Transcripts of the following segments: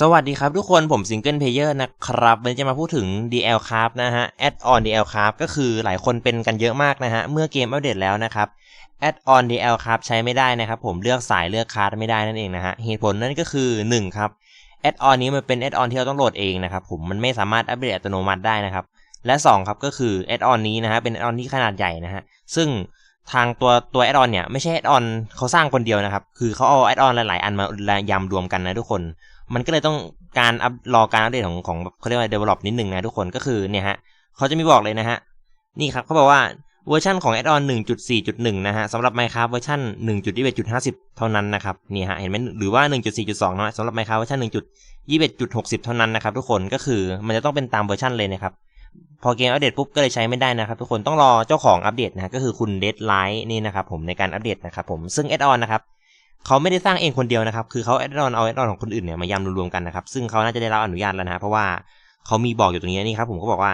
สวัสดีครับทุกคนผมซิงเกิลเพลเยอร์นะครับวันนี้จะมาพูดถึง DL Craft นะฮะ Add on DL Craft ก็คือหลายคนเป็นกันเยอะมากนะฮะ เมื่อเกมอัปเดตแล้วนะครับ Add on DL Craft ใช้ไม่ได้นะครับ ผมเลือกสายเลือกคาร์ดไม่ได้นั่นเองนะฮะ เหตุผลนั่นก็คือ 1 ครับ Add on นี้มันเป็น Add on ที่เราต้องโหลดเองนะครับ ผมมันไม่สามารถอัปเดตอัตโนมัติได้นะครับ และ 2 ครับก็คือ Add on นี้นะฮะเป็น Add on ที่ขนาดใหญ่นะฮะซึ่ง ทางตัวตัว Add on เนี่ยไม่ใช่ Add on เขาสร้างคนเดียวนะครับ คือเขาเอา Add on หลาย ๆ อันมายำรวมกันนะทุกคน มันก็เลยต้องการอัพรอการอัปเดตของของเขาเรียกว่า develop นิดนึงนะทุกคนก็คือเนี่ยฮะเขาจะมีบอกเลยนะฮะ นี่ครับเขาบอกว่าเวอร์ชันของ add-on 1.4.1 นะฮะสำหรับ Minecraft เวอร์ชัน1.21.50 เท่านั้นนะครับนี่ฮะเห็นไหมหรือว่า 1.4.2เนาะสำหรับ Minecraft เวอร์ชัน1.21.60 เท่านั้นนะครับทุกคนก็คือมันจะต้องเป็นตามเวอร์ชันเลยนะครับ อเกมอัปเดตปุ๊บก็เลยใช้ไม่ได้นะครับทุกคนต้องรอเจ้าของอัปเดตนะก็คือคุณ Deadline นี่นะครับผมในการอัปเดตนะครับผมซึ่ง add-on นนะครับเขาไม่ได้สร้างเองคนเดียวนะครับ คือเขาแอดออนเอาแอดออนของคนอื่นเนี่ยมายำรวมๆกันนะครับ ซึ่งเขาน่าจะได้รับอนุญาตแล้วนะ เพราะว่าเขามีบอกอยู่ตรงนี้นี่ครับผมก็บอกว่า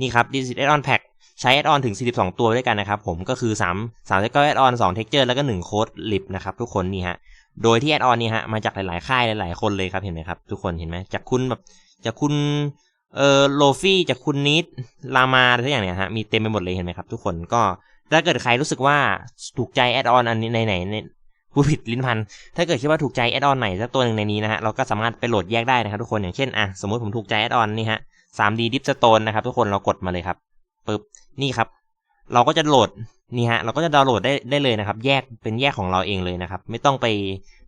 นี่ครับ this is add-on pack ใช้แอดออนถึง 42 ตัวด้วยกันนะครับ ผมก็คือ 3 3 9 add on 2 texture แล้วก็1 code lib นะครับทุกคนนี่ฮะ โดยที่แอดออนนี่ฮะมาจากหลายๆ ค่ายหลายๆ คนเลยครับเห็นไหมครับทุกคนเห็นไหมจากคุณแบบจากคุณ เอ่อโลฟี่จากคุณนิดลามาอะไรทุกอย่างเนี่ยฮะมีเต็มไปหมดเลยเห็นไหมครับทุกคนก็ถ้าเกิดใครรู้สึกว่าถูกใจแอดออนอันนี้ไหนๆผู้ผิดลิ้นพัน ถ้าเกิดคิดว่าถูกใจแอดออนไหนสักตัวหนึ่งในนี้นะฮะเราก็สามารถไปโหลดแยกได้นะครับทุกคนอย่างเช่นอะสมมติผมถูกใจแอดออนนี่ฮะ 3D Dipstone นะครับทุกคนเรากดมาเลยครับปึ๊บนี่ครับ เราก็จะโหลดนี่ฮะเราก็จะดาวน์โหลดได้ได้เลยนะครับ แยกเป็นแยกของเราเองเลยนะครับ ไม่ต้องไป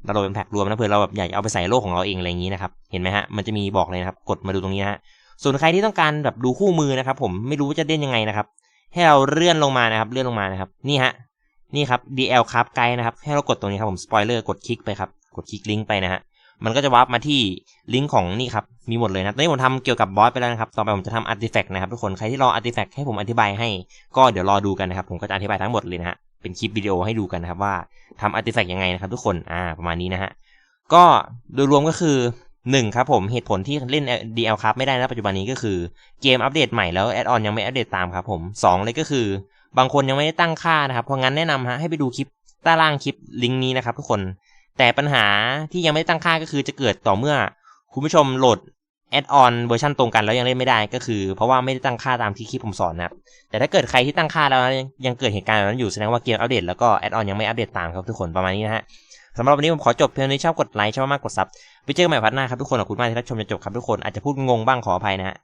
ดาวน์โหลดเป็นแพ็กรวมนะเผื่อเราแบบอยากเอาไปใส่โลกของเราเองอะไรอย่างนี้นะครับเห็นไหมฮะมันจะมีบอกเลยนะครับกดมาดูตรงนี้นะฮะ ส่วนใครที่ต้องการแบบดูคู่มือนะครับ ผมไม่รู้ว่าจะเล่นยังไงนะครับ ให้เราเลื่อนลงมานะครับ เลื่อนลงมานะครับ นี่ฮะ นี่ครับ DL ครับไกด์นะครับ ให้เรากดตรงนี้ครับผมสปอยเลอร์กดคลิกไปครับ กดคลิกลิงก์ไปนะฮะ มันก็จะวาร์ปมาที่ลิงก์ของนี่ครับ มีหมดเลยนะ ตอนนี้ผมทำเกี่ยวกับบอสไปแล้วนะครับ ต่อไปผมจะทำอาร์ติแฟกต์นะครับทุกคน ใครที่รออาร์ติแฟกต์ให้ผมอธิบายให้ ก็เดี๋ยวรอดูกันนะครับ ผมก็จะอธิบายทั้งหมดเลยนะฮะ เป็นคลิปวิดีโอให้ดูกันนะครับว่าทำอาร์ติแฟกต์ยังไงนะครับทุกคน อ่า ประมาณนี้นะฮะ ก็โดยรวมก็คือ หนึ่งครับผมเหตุผลที่เล่น DL ครับไม่ได้นะปัจจุบันนี้ก็คือเกมอัปเดตใหม่แล้วแอดออนยังไม่อัปเดตตามครับผมสองเลยก็คือบางคนยังไม่ได้ตั้งค่านะครับเพราะงั้นแนะนำฮะให้ไปดูคลิปใต้ล่างคลิปลิงก์นี้นะครับทุกคนแต่ปัญหาที่ยังไม่ได้ตั้งค่าก็คือจะเกิดต่อเมื่อคุณผู้ชมโหลด แอดออนเวอร์ชันตรงกันแล้วยังเล่นไม่ได้ก็คือ เพราะว่าไม่ได้ตั้งค่าตามที่คลิปผมสอนนะครับ แต่ถ้าเกิดใครที่ตั้งค่าแล้วยังเกิดเหตุการณ์แบบนั้นอยู่แสดงว่าเกมอัปเดตแล้วก็แอดออนยังไม่อัปเดตตามครับทุกคนประมาณนี้นะฮะสำหรับวันนี้ผมขอจบเพียงนี้ชอบกดไลค์ชอบมากกดซับไปเจอกันใหม่พัดหน้าครับทุกคนขอบคุณมากที่รับชมจนจบครับทุกคนอาจจะพูดงงบ้างขออภัยนะฮะ